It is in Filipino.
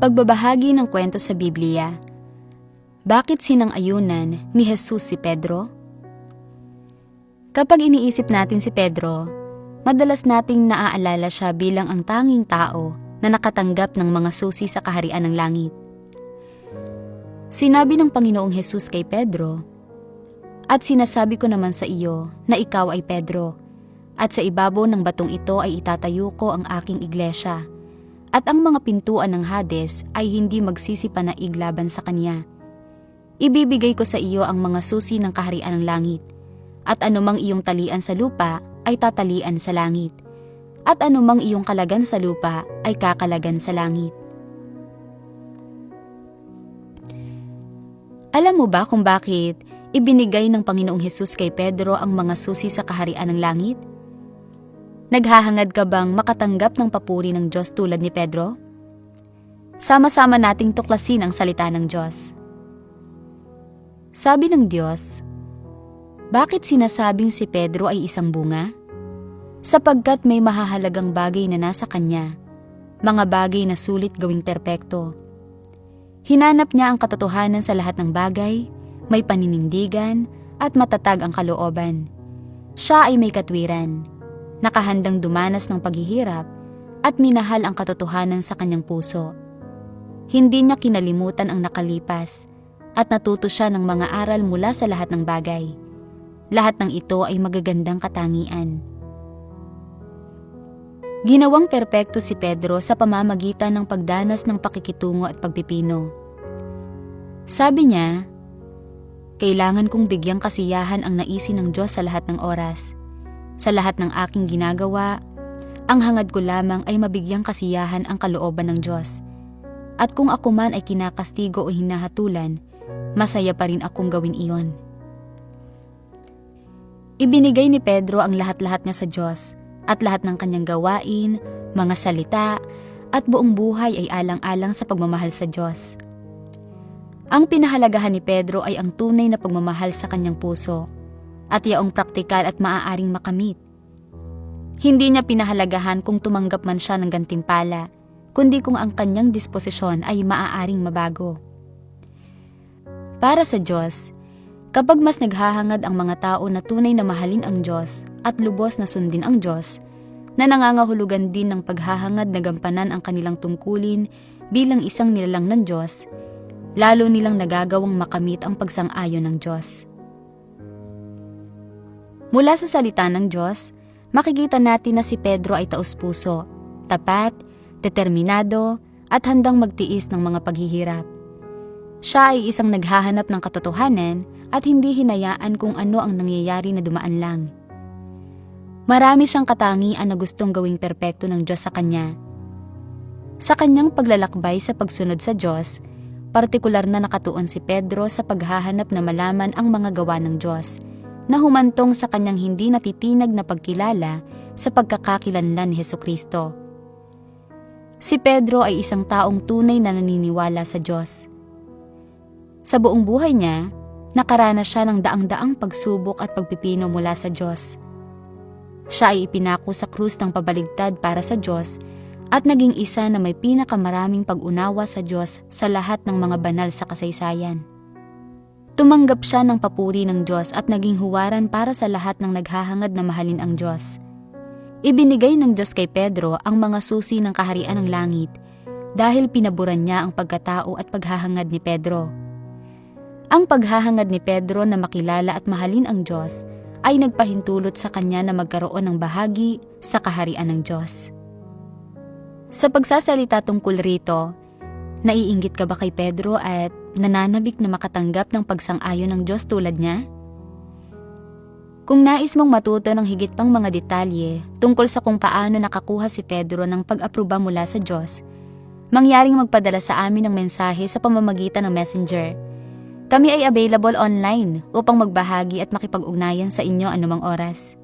Pagbabahagi ng kwento sa Biblia. Bakit sinang-ayunan ni Jesus si Pedro? Kapag iniisip natin si Pedro, madalas nating naaalala siya bilang ang tanging tao na nakatanggap ng mga susi sa kaharian ng langit. Sinabi ng Panginoong Jesus kay Pedro, At sinasabi ko naman sa iyo na ikaw ay Pedro, at sa ibabaw ng batong ito ay itatayo ko ang aking iglesia, at ang mga pintuan ng Hades ay hindi magsisipanaig laban sa kanya. Ibibigay ko sa iyo ang mga susi ng kaharian ng langit, at anumang iyong talian sa lupa ay tatalian sa langit, at anumang iyong kalagan sa lupa ay kakalagan sa langit. Alam mo ba kung bakit ibinigay ng Panginoong Hesus kay Pedro ang mga susi sa kaharian ng langit? Naghahangad ka bang makatanggap ng papuri ng Diyos tulad ni Pedro? Sama-sama nating tuklasin ang salita ng Diyos. Sabi ng Diyos, Bakit sinasabing si Pedro ay isang bunga? Sapagkat may mahahalagang bagay na nasa kanya, mga bagay na sulit gawing perpekto. Hinanap niya ang katotohanan sa lahat ng bagay, may paninindigan, at matatag ang kalooban. Siya ay may katwiran, nakahandang dumanas ng paghihirap, at minahal ang katotohanan sa kanyang puso. Hindi niya kinalimutan ang nakalipas, at natuto siya ng mga aral mula sa lahat ng bagay. Lahat ng ito ay magagandang katangian. Ginawang perpekto si Pedro sa pamamagitan ng pagdanas ng pakikitungo at pagpipino. Sabi niya, Kailangan kong bigyang kasiyahan ang naisin ng Diyos sa lahat ng oras. Sa lahat ng aking ginagawa, ang hangad ko lamang ay mabigyang kasiyahan ang kalooban ng Diyos. At kung ako man ay kinakastigo o hinahatulan, masaya pa rin akong gawin iyon. Ibinigay ni Pedro ang lahat-lahat niya sa Diyos at lahat ng kanyang gawain, mga salita, at buong buhay ay alang-alang sa pagmamahal sa Diyos. Ang pinahalagahan ni Pedro ay ang tunay na pagmamahal sa kanyang puso at yaong praktikal at maaaring makamit. Hindi niya pinahalagahan kung tumanggap man siya ng gantimpala, kundi kung ang kanyang disposisyon ay maaaring mabago. Para sa Diyos, kapag mas naghahangad ang mga tao na tunay na mahalin ang Diyos at lubos na sundin ang Diyos, na nangangahulugan din ng paghahangad na gampanan ang kanilang tungkulin bilang isang nilalang ng Diyos, lalo nilang nagagawang makamit ang pagsang-ayon ng Diyos. Mula sa salita ng Diyos, makikita natin na si Pedro ay taus-puso, tapat, determinado, at handang magtiis ng mga paghihirap. Siya ay isang naghahanap ng katotohanan at hindi hinayaan kung ano ang nangyayari na dumaan lang. Marami siyang katangian na gustong gawing perpekto ng Diyos sa kanya. Sa kanyang paglalakbay sa pagsunod sa Diyos, partikular na nakatuon si Pedro sa paghahanap na malaman ang mga gawa ng Diyos na humantong sa kanyang hindi natitinag na pagkilala sa pagkakakilanlan ni Heso Kristo. Si Pedro ay isang taong tunay na naniniwala sa Diyos. Sa buong buhay niya, nakaranas siya ng daang-daang pagsubok at pagpipino mula sa Diyos. Siya ay ipinako sa krus ng pabaligtad para sa Diyos at naging isa na may pinakamaraming pag-unawa sa Diyos sa lahat ng mga banal sa kasaysayan. Tumanggap siya ng papuri ng Diyos at naging huwaran para sa lahat ng naghahangad na mahalin ang Diyos. Ibinigay ng Diyos kay Pedro ang mga susi ng kaharian ng langit dahil pinaboran niya ang pagkatao at paghahangad ni Pedro. Ang paghahangad ni Pedro na makilala at mahalin ang Diyos ay nagpahintulot sa kanya na magkaroon ng bahagi sa kaharian ng Diyos. Sa pagsasalita tungkol rito, naiinggit ka ba kay Pedro at nananabik na makatanggap ng pagsang-ayon ng Diyos tulad niya? Kung nais mong matuto ng higit pang mga detalye tungkol sa kung paano nakakuha si Pedro ng pag-aproba mula sa Diyos, mangyaring magpadala sa amin ng mensahe sa pamamagitan ng messenger. Kami ay available online upang magbahagi at makipag-ugnayan sa inyo anumang oras.